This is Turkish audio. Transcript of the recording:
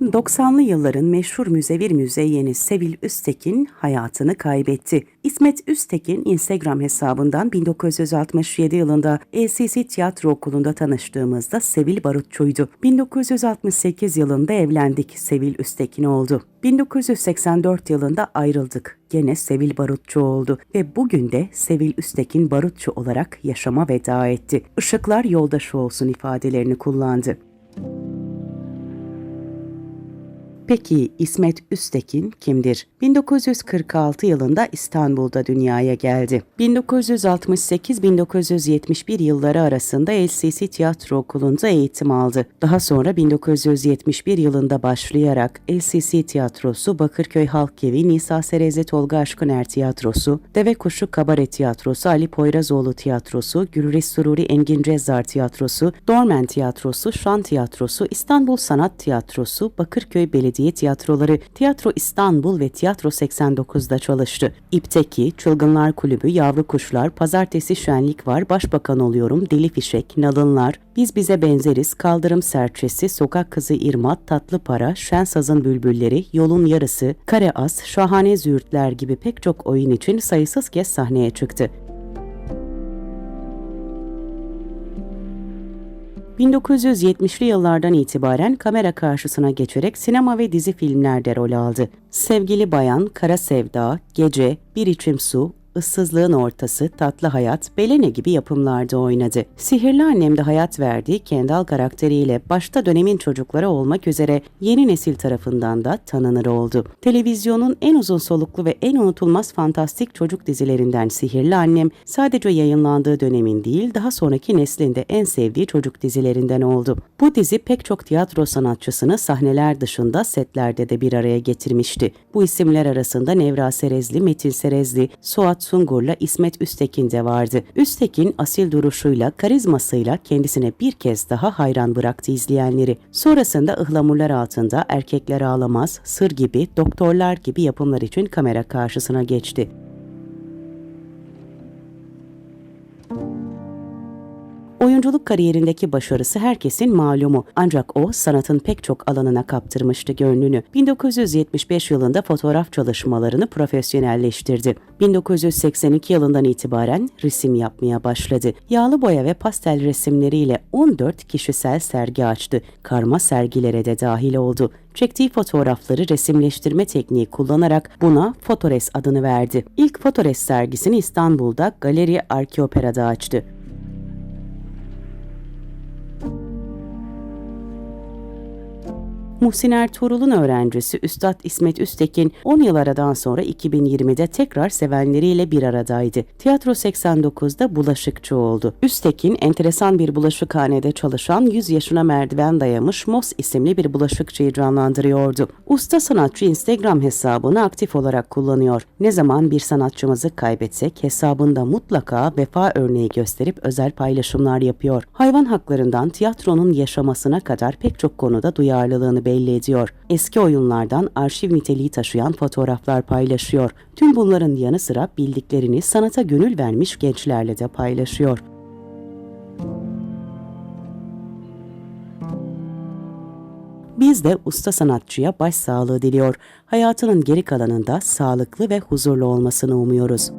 90'lı yılların meşhur müzevir müzeyyeni Sevil Üstekin hayatını kaybetti. İsmet Üstekin Instagram hesabından 1967 yılında LCC Tiyatro Okulu'nda tanıştığımızda Sevil Barutçu'ydu. 1968 yılında evlendik, Sevil Üstekin oldu. 1984 yılında ayrıldık. Gene Sevil Barutçu oldu ve bugün de Sevil Üstekin Barutçu olarak yaşama veda etti. Işıklar yoldaşı olsun ifadelerini kullandı. Peki İsmet Üstekin kimdir? 1946 yılında İstanbul'da dünyaya geldi. 1968-1971 yılları arasında LCC Tiyatro Okulu'nda eğitim aldı. Daha sonra 1971 yılında başlayarak LCC Tiyatrosu, Bakırköy Halk Evi, Nisa Sereze Tolga Aşkıner Tiyatrosu, Deve Kuşu Kabare Tiyatrosu, Ali Poyrazoğlu Tiyatrosu, Gülriz Sururi Engin Cezzar Tiyatrosu, Dormen Tiyatrosu, Şan Tiyatrosu, İstanbul Sanat Tiyatrosu, Bakırköy Belediye Tiyatroları, Tiyatro İstanbul ve Tiyatro 89'da çalıştı. İpteki, Çılgınlar Kulübü, Yavru Kuşlar, Pazartesi Şenlik Var, Başbakan Oluyorum, Deli Fişek, Nalınlar, Biz Bize Benzeriz, Kaldırım Serçesi, Sokak Kızı İrmat, Tatlı Para, Şen Sazın Bülbülleri, Yolun Yarısı, Kare As, Şahane Züğürtler gibi pek çok oyun için sayısız kez sahneye çıktı. 1970'li yıllardan itibaren kamera karşısına geçerek sinema ve dizi filmlerde rol aldı. Sevgili Bayan, Kara Sevda, Gece, Bir İçim Su, Issızlığın Ortası, Tatlı Hayat, Belene gibi yapımlarda oynadı. Sihirli Annem'de hayat verdiği Kendall karakteriyle başta dönemin çocukları olmak üzere yeni nesil tarafından da tanınır oldu. Televizyonun en uzun soluklu ve en unutulmaz fantastik çocuk dizilerinden Sihirli Annem sadece yayınlandığı dönemin değil daha sonraki neslinde en sevdiği çocuk dizilerinden oldu. Bu dizi pek çok tiyatro sanatçısını sahneler dışında setlerde de bir araya getirmişti. Bu isimler arasında Nevra Serezli, Metin Serezli, Suat Sungur'la İsmet Üstekin de vardı. Üstekin asil duruşuyla, karizmasıyla kendisine bir kez daha hayran bıraktı izleyenleri. Sonrasında ıhlamurlar altında Erkekler Ağlamaz, Sır gibi, Doktorlar gibi yapımlar için kamera karşısına geçti. Oyunculuk kariyerindeki başarısı herkesin malumu ancak o sanatın pek çok alanına kaptırmıştı gönlünü. 1975 yılında fotoğraf çalışmalarını profesyonelleştirdi. 1982 yılından itibaren resim yapmaya başladı. Yağlı boya ve pastel resimleriyle 14 kişisel sergi açtı. Karma sergilere de dahil oldu. Çektiği fotoğrafları resimleştirme tekniği kullanarak buna Fotores adını verdi. İlk Fotores sergisini İstanbul'da Galeri Arkeopera'da açtı. Muhsin Ertuğrul'un öğrencisi Üstad İsmet Üstekin 10 yıl aradan sonra 2020'de tekrar sevenleriyle bir aradaydı. Tiyatro 89'da bulaşıkçı oldu. Üstekin enteresan bir bulaşıkhanede çalışan 100 yaşına merdiven dayamış Mos isimli bir bulaşıkçıyı canlandırıyordu. Usta sanatçı Instagram hesabını aktif olarak kullanıyor. Ne zaman bir sanatçımızı kaybetsek hesabında mutlaka vefa örneği gösterip özel paylaşımlar yapıyor. Hayvan haklarından tiyatronun yaşamasına kadar pek çok konuda duyarlılığını belli ediyor. Eski oyunlardan arşiv niteliği taşıyan fotoğraflar paylaşıyor. Tüm bunların yanı sıra bildiklerini sanata gönül vermiş gençlerle de paylaşıyor. Biz de usta sanatçıya başsağlığı diliyor. Hayatının geri kalanında sağlıklı ve huzurlu olmasını umuyoruz.